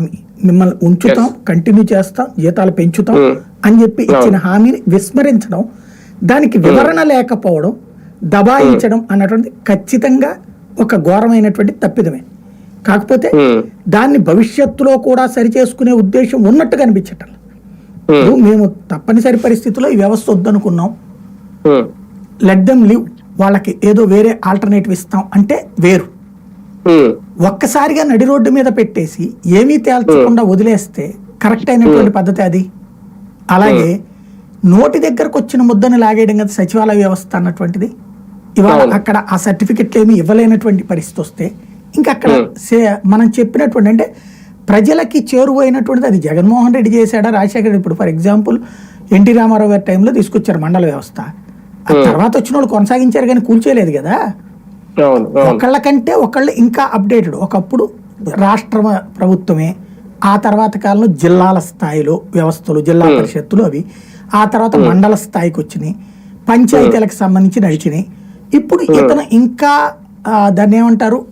హామీ. మిమ్మల్ని ఉంచుతాం కంటిన్యూ చేస్తాం జీతాలు పెంచుతాం అని చెప్పి ఇచ్చిన హామీని విస్మరించడం దానికి వివరణ లేకపోవడం దబాయించడం అన్నటువంటి ఖచ్చితంగా ఒక ఘోరమైనటువంటి తప్పిదమే. కాకపోతే దాన్ని భవిష్యత్తులో కూడా సరిచేసుకునే ఉద్దేశం ఉన్నట్టు కనిపించటం మేము తప్పనిసరి పరిస్థితుల్లో ఈ వ్యవస్థ వద్దనుకున్నాం. లెట్ దెమ్ లివ్ వాళ్ళకి ఏదో వేరే ఆల్టర్నేటివ్ ఇస్తాం అంటే వేరు. ఒక్కసారిగా నడి రోడ్డు మీద పెట్టేసి ఏమీ తేల్చకుండా వదిలేస్తే కరెక్ట్ అయినటువంటి పద్ధతి అది. అలాగే నోటి దగ్గరకు వచ్చిన ముద్దని లాగేయడం కదా సచివాలయ వ్యవస్థ అన్నటువంటిది. ఇవాళ. అక్కడ ఆ సర్టిఫికెట్లు ఏమి ఇవ్వలేనటువంటి పరిస్థితి వస్తే ఇంకా అక్కడ సే- మనం చెప్పినటువంటి అంటే ప్రజలకి చేరువైనటువంటిది అది జగన్మోహన్ రెడ్డి చేశాడా రాజశేఖర రెడ్డి ఇప్పుడు ఫర్ ఎగ్జాంపుల్ ఎన్టీ రామారావు గారి టైంలో తీసుకొచ్చారు మండల వ్యవస్థ. ఆ తర్వాత వచ్చిన వాళ్ళు కొనసాగించారు కానీ కూల్చేయలేదు కదా. అవును ఒకళ్ళకంటే ఒకళ్ళు ఇంకా అప్డేటెడ్. ఒకప్పుడు రాష్ట్ర ప్రభుత్వమే ఆ తర్వాత కాలంలో జిల్లాల స్థాయిలో వ్యవస్థలు జిల్లా పరిషత్తులు అవి. ఆ తర్వాత మండల స్థాయికి వచ్చినాయి. పంచాయతీలకు సంబంధించి నడిచినాయి. ఇప్పుడు ఇతను ఇంకా దాన్ని ఏమంటారు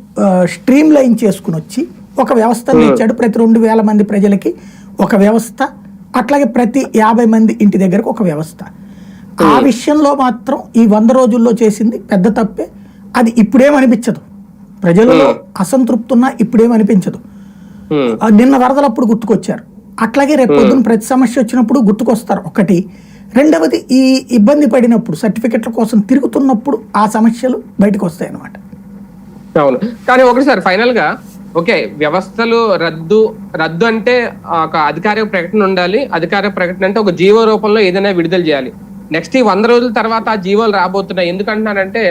స్ట్రీమ్ లైన్ చేసుకుని వచ్చి ఒక వ్యవస్థను ఇచ్చాడు ప్రతి రెండు వేల మంది ప్రజలకి. ఒక వ్యవస్థ అట్లాగే ప్రతి యాభై మంది ఇంటి దగ్గరకు ఒక వ్యవస్థ. ఆ విషయంలో మాత్రం ఈ వంద రోజుల్లో చేసింది పెద్ద తప్పే. అది ఇప్పుడేమనిపించదు. ప్రజలలో అసంతృప్తి ఉన్నా ఇప్పుడేమనిపించదు. నిన్న వరదలప్పుడు గుర్తుకొచ్చారు. అట్లాగే రేపు పొద్దున్న ప్రతి సమస్య వచ్చినప్పుడు గుర్తుకొస్తారు. ఒకటి రెండవది ఈ ఇబ్బంది పడినప్పుడు సర్టిఫికెట్ల కోసం తిరుగుతున్నప్పుడు ఆ సమస్యలు బయటకు వస్తాయి అన్నమాట అవును. కానీ ఒకటి సార్ ఫైనల్గా ఓకే వ్యవస్థలు రద్దు రద్దు అంటే ఒక అధికారిక ప్రకటన ఉండాలి. అధికారిక ప్రకటన అంటే ఒక జీవో రూపంలో ఏదైనా విడుదల చేయాలి. నెక్స్ట్ ఈ వంద రోజుల తర్వాత ఆ జీవోలు రాబోతున్నాయి. ఎందుకంటున్నానంటే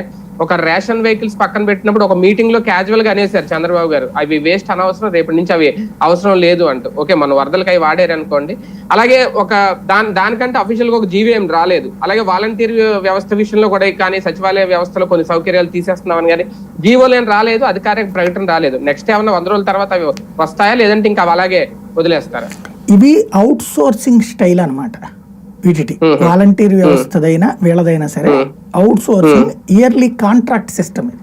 ఒక రేషన్ వెహికల్స్ పక్కన పెట్టినప్పుడు ఒక మీటింగ్లో క్యాజువల్గా అనేసారు చంద్రబాబు గారు. అవి వేస్ట్ అనవసరం రేపటి నుంచి అవి అవసరం లేదు అంటూ. ఓకే మన వరదలకి అవి వాడారు అనుకోండి. అలాగే ఒక దాని దానికంటే అఫీషియల్గా ఒక జీవీఎం ఏం రాలేదు. అలాగే వాలంటీర్ వ్యవస్థ విషయంలో కూడా కానీ సచివాలయ వ్యవస్థలో కొన్ని సౌకర్యాలు తీసేస్తున్నామని కానీ జీవోలు ఏం రాలేదు అధికారిక ప్రకటన రాలేదు. నెక్స్ట్ ఏమన్నా వంద రోజుల తర్వాత అవి వస్తాయా లేదంటే ఇంకా అలాగే వదిలేస్తారా? ఇవి అవుట్ సోర్సింగ్ స్టైల్ అనమాట వీటిటి వాలంటీర్ వ్యవస్థదైనా వీళ్ళదైనా సరే outsourcing yearly contract system ఇది.